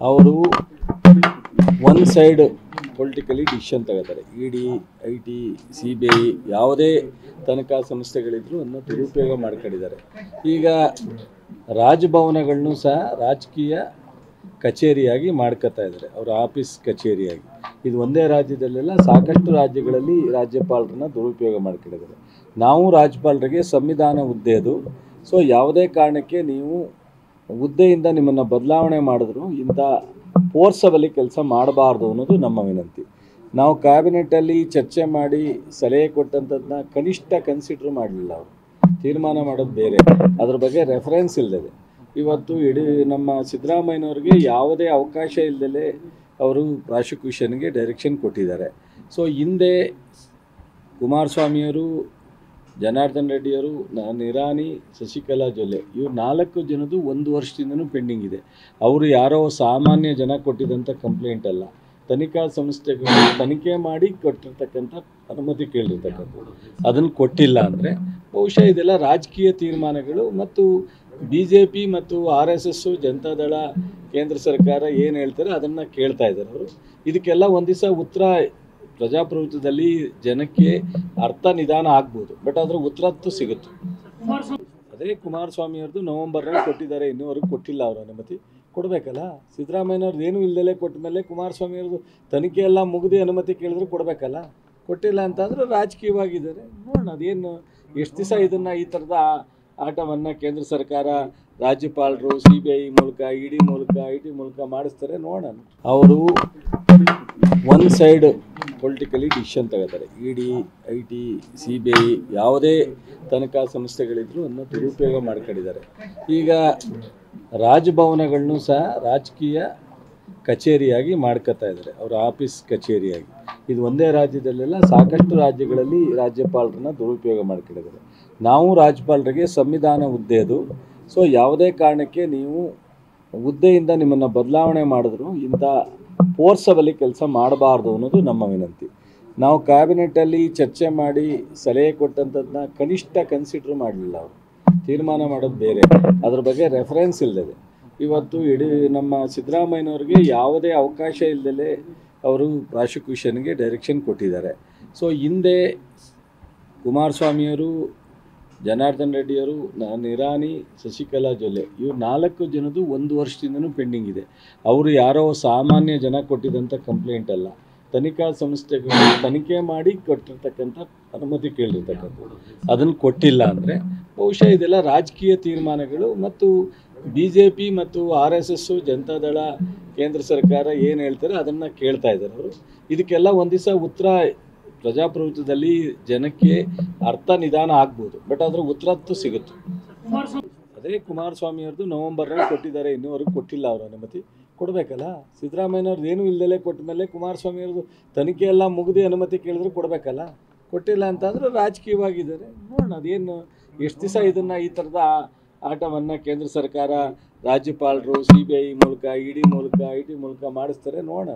ಅವರು one side politically decision ತಗೋತಾರೆ. E D I T C B I ಯಾವುದೇ ತನಿಖಾ ಸಂಸ್ಥೆಗಳಿದ್ರು ಅದನ್ನ ದುರುಪಯೋಗ ಮಾಡ್ಕೊಂಡಿದ್ದಾರೆ. ಈಗ ರಾಜಭವನಗಳನ್ನು ಸಹ ರಾಜಕೀಯ ಕಚೇರಿಯಾಗಿ ಮಾಡ್ಕೋತಾ ಇದ್ದಾರೆ. ಅವರ ಆಫೀಸ್ ಕಚೇರಿಯಾಗಿ. ಇದು ಒಂದೇ ರಾಜ್ಯದಲ್ಲೆಲ್ಲ ಸಾಕಷ್ಟು ರಾಜ್ಯಗಳಲ್ಲಿ ರಾಜ್ಯಪಾಲರನ್ನ ದುರುಪಯೋಗ ಮಾಡ್ಕೊಂಡಿದ್ದಾರೆ. ನಾವು ರಾಜ್ಯಪಾಲರಿಗೆ ಸಂವಿಧಾನ ಹುದ್ದೆ ಅದು ಸೊ ಯಾವುದೇ ಕಾರಣಕ್ಕೆ ನೀವು ಹುದ್ದೆಯಿಂದ ನಿಮ್ಮನ್ನು ಬದಲಾವಣೆ ಮಾಡಿದ್ರು, ಇಂಥ ಫೋರ್ಸಬಲಿ ಕೆಲಸ ಮಾಡಬಾರ್ದು ಅನ್ನೋದು ನಮ್ಮ ವಿನಂತಿ. ನಾವು ಕ್ಯಾಬಿನೆಟ್ಟಲ್ಲಿ ಚರ್ಚೆ ಮಾಡಿ ಸಲಹೆ ಕೊಟ್ಟಂಥದ್ದನ್ನ ಕನಿಷ್ಠ ಕನ್ಸಿಡರ್ ಮಾಡಲಿಲ್ಲ ಅವರು. ತೀರ್ಮಾನ ಮಾಡೋದು ಬೇರೆ. ಅದ್ರ ಬಗ್ಗೆ ರೆಫರೆನ್ಸ್ ಇಲ್ಲದೆ ಇವತ್ತು ಇಡೀ ನಮ್ಮ ಸಿದ್ದರಾಮಯ್ಯನವ್ರಿಗೆ ಯಾವುದೇ ಅವಕಾಶ ಇಲ್ಲದೆ ಅವರು ಪ್ರಾಸಿಕ್ಯೂಷನ್ಗೆ ಡೈರೆಕ್ಷನ್ ಕೊಟ್ಟಿದ್ದಾರೆ. ಸೊ ಹಿಂದೆ ಕುಮಾರಸ್ವಾಮಿಯವರು ಜನಾರ್ದನ್ ರೆಡ್ಡಿಯವರು ನಿರಾನಿ ಶಶಿಕಲಾ ಜೊಲ್ಲೆ, ಇವ್ರು ನಾಲ್ಕು ಜನದ್ದು ಒಂದು ವರ್ಷದಿಂದನೂ ಪೆಂಡಿಂಗ್ ಇದೆ. ಅವರು ಯಾರೋ ಸಾಮಾನ್ಯ ಜನ ಕೊಟ್ಟಿದ್ದಂಥ ಕಂಪ್ಲೇಂಟ್ ಅಲ್ಲ. ತನಿಖಾ ಸಂಸ್ಥೆಗಳು ತನಿಖೆ ಮಾಡಿ ಕೊಟ್ಟಿರ್ತಕ್ಕಂಥ ಅನುಮತಿ ಕೇಳಿರ್ತಕ್ಕಂಥದ್ದು. ಅದನ್ನು ಕೊಟ್ಟಿಲ್ಲ ಅಂದರೆ ಬಹುಶಃ ಇದೆಲ್ಲ ರಾಜಕೀಯ ತೀರ್ಮಾನಗಳು ಮತ್ತು ಬಿ ಜೆ ಪಿ ಮತ್ತು ಆರ್ ಎಸ್ ಎಸ್ಸು ಜನತಾದಳ ಕೇಂದ್ರ ಸರ್ಕಾರ ಏನು ಹೇಳ್ತಾರೆ ಅದನ್ನು ಕೇಳ್ತಾ ಇದ್ದಾರೆ ಅವರು. ಇದಕ್ಕೆಲ್ಲ ಒಂದು ದಿವಸ ಉತ್ತರ ಪ್ರಜಾಪ್ರಭುತ್ವದಲ್ಲಿ ಜನಕ್ಕೆ ಅರ್ಥ ನಿಧಾನ ಆಗ್ಬೋದು ಬಟ್ ಅದರ ಉತ್ತರತ್ತು ಸಿಗುತ್ತೆ. ಅದೇ ಕುಮಾರಸ್ವಾಮಿಯವ್ರದ್ದು ನವೆಂಬರ್ನಲ್ಲಿ ಕೊಟ್ಟಿದ್ದಾರೆ, ಇನ್ನೂವರೆಗೂ ಕೊಟ್ಟಿಲ್ಲ ಅವರ ಅನುಮತಿ. ಕೊಡಬೇಕಲ್ಲ? ಸಿದ್ದರಾಮಯ್ಯನವ್ರದ್ದು ಏನೂ ಇಲ್ಲದಲೇ ಕೊಟ್ಟ ಮೇಲೆ ಕುಮಾರಸ್ವಾಮಿ ಅವ್ರದ್ದು ತನಿಖೆ ಎಲ್ಲ ಮುಗಿದು ಅನುಮತಿ ಕೇಳಿದ್ರೆ ಕೊಡಬೇಕಲ್ಲ? ಕೊಟ್ಟಿಲ್ಲ ಅಂತಂದ್ರೆ ರಾಜಕೀಯವಾಗಿದ್ದಾರೆ. ನೋಡೋಣ, ಅದೇನು ಎಷ್ಟು ದಿವಸ ಇದನ್ನು ಈ ಥರದ ಆಟವನ್ನು ಕೇಂದ್ರ ಸರ್ಕಾರ, ರಾಜ್ಯಪಾಲರು ಸಿ ಬಿ ಐ ಮೂಲಕ ಇ ಡಿ ಮೂಲಕ ಐ ಟಿ ಮೂಲಕ ಮಾಡಿಸ್ತಾರೆ ನೋಡೋಣ. ಅವರು ಒನ್ ಸೈಡ್ ಪೊಲಿಟಿಕಲಿ ಡಿಸಿಷನ್ ತಗೋತಾರೆ. E D I T C B I ಯಾವುದೇ ತನಿಖಾ ಸಂಸ್ಥೆಗಳಿದ್ರು ಅದನ್ನು ದುರುಪಯೋಗ ಮಾಡ್ಕೊಂಡಿದ್ದಾರೆ. ಈಗ ರಾಜಭವನಗಳನ್ನು ಸಹ ರಾಜಕೀಯ ಕಚೇರಿಯಾಗಿ ಮಾಡ್ಕೋತಾ ಇದ್ದಾರೆ. ಅವರ ಆಫೀಸ್ ಕಚೇರಿಯಾಗಿ. ಇದು ಒಂದೇ ರಾಜ್ಯದಲ್ಲೆಲ್ಲ ಸಾಕಷ್ಟು ರಾಜ್ಯಗಳಲ್ಲಿ ರಾಜ್ಯಪಾಲರನ್ನ ದುರುಪಯೋಗ ಮಾಡ್ಕೊಂಡಿದ್ದಾರೆ. ನಾವು ರಾಜ್ಯಪಾಲರಿಗೆ ಸಂವಿಧಾನ ಹುದ್ದೆ ಅದು ಸೊ ಯಾವುದೇ ಕಾರಣಕ್ಕೆ ನೀವು ಹುದ್ದೆಯಿಂದ ನಿಮ್ಮನ್ನು ಬದಲಾವಣೆ ಮಾಡಿದ್ರು ಇಂಥ ಫೋರ್ಸಬಲಿ ಕೆಲಸ ಮಾಡಬಾರ್ದು ಅನ್ನೋದು ನಮ್ಮ ವಿನಂತಿ. ನಾವು ಕ್ಯಾಬಿನೆಟ್ಟಲ್ಲಿ ಚರ್ಚೆ ಮಾಡಿ ಸಲಹೆ ಕೊಟ್ಟಂಥದ್ದನ್ನ ಕನಿಷ್ಠ ಕನ್ಸಿಡರ್ ಮಾಡಲಿಲ್ಲ ಅವರು. ತೀರ್ಮಾನ ಮಾಡೋದು ಬೇರೆ. ಅದ್ರ ಬಗ್ಗೆ ರೆಫರೆನ್ಸ್ ಇಲ್ಲದೆ ಇವತ್ತು ಇಡೀ ನಮ್ಮ ಸಿದ್ದರಾಮಯ್ಯನವ್ರಿಗೆ ಯಾವುದೇ ಅವಕಾಶ ಇಲ್ಲದೆ ಅವರು ಪ್ರಾಸಿಕ್ಯೂಷನ್ಗೆ ಡೈರೆಕ್ಷನ್ ಕೊಟ್ಟಿದ್ದಾರೆ. ಸೊ ಹಿಂದೆ ಕುಮಾರಸ್ವಾಮಿಯವರು ಜನಾರ್ದನ್ ರೆಡ್ಡಿಯವರು ನಿರಾನಿ ಶಶಿಕಲಾ ಜೊಲ್ಲೆ, ಇವ್ರು ನಾಲ್ಕು ಜನದು ಒಂದು ವರ್ಷದಿಂದನೂ ಪೆಂಡಿಂಗ್ ಇದೆ. ಅವರು ಯಾರೋ ಸಾಮಾನ್ಯ ಜನ ಕೊಟ್ಟಿದ್ದಂಥ ಕಂಪ್ಲೇಂಟ್ ಅಲ್ಲ. ತನಿಖಾ ಸಂಸ್ಥೆಗಳು ತನಿಖೆ ಮಾಡಿ ಕೊಟ್ಟಿರ್ತಕ್ಕಂಥ ಅನುಮತಿ ಕೇಳಿರ್ತಕ್ಕಂಥದ್ದು. ಅದನ್ನು ಕೊಟ್ಟಿಲ್ಲ ಅಂದರೆ ಬಹುಶಃ ಇದೆಲ್ಲ ರಾಜಕೀಯ ತೀರ್ಮಾನಗಳು ಮತ್ತು ಬಿ ಜೆ ಪಿ ಮತ್ತು ಆರ್ ಎಸ್ ಎಸ್ಸು ಜನತಾದಳ ಕೇಂದ್ರ ಸರ್ಕಾರ ಏನು ಹೇಳ್ತಾರೆ ಅದನ್ನು ಕೇಳ್ತಾ ಇದ್ದಾರೆ ಅವರು. ಇದಕ್ಕೆಲ್ಲ ಒಂದು ದಿವಸ ಉತ್ತರ ಪ್ರಜಾಪ್ರಭುತ್ವದಲ್ಲಿ ಜನಕ್ಕೆ ಅರ್ಥ ನಿಧಾನ ಆಗ್ಬೋದು. ಬಟ್ ಅದರ ಉತ್ತರ ಸಿಗುತ್ತೆ. ಅದೇ ಕುಮಾರಸ್ವಾಮಿ ಅವ್ರದ್ದು ನವೆಂಬರ್ನಲ್ಲಿ ಕೊಟ್ಟಿದ್ದಾರೆ. ಇನ್ನೂವರೆಗೂ ಕೊಟ್ಟಿಲ್ಲ ಅವರ ಅನುಮತಿ. ಕೊಡಬೇಕಲ್ಲ? ಸಿದ್ದರಾಮಯ್ಯನವ್ರದ್ದು ಏನೂ ಇಲ್ಲದೆ ಕೊಟ್ಟ ಮೇಲೆ ಕುಮಾರಸ್ವಾಮಿ ಅವ್ರದ್ದು ತನಿಖೆ ಎಲ್ಲ ಮುಗಿದು ಅನುಮತಿ ಕೇಳಿದ್ರು ಕೊಡಬೇಕಲ್ಲ? ಕೊಟ್ಟಿಲ್ಲ ಅಂತಂದ್ರೆ ರಾಜಕೀಯವಾಗಿದ್ದಾರೆ. ನೋಡೋಣ, ಅದೇನು ಎಷ್ಟು ದಿವಸ ಇದನ್ನು ಈ ಥರದ ಆಟವನ್ನು ಕೇಂದ್ರ ಸರ್ಕಾರ ರಾಜ್ಯಪಾಲರು ಸಿ ಬಿ ಐ ಮೂಲಕ ಇ ಡಿ ಮೂಲಕ ಐ ಟಿ ಮೂಲಕ ಮಾಡಿಸ್ತಾರೆ ನೋಡೋಣ.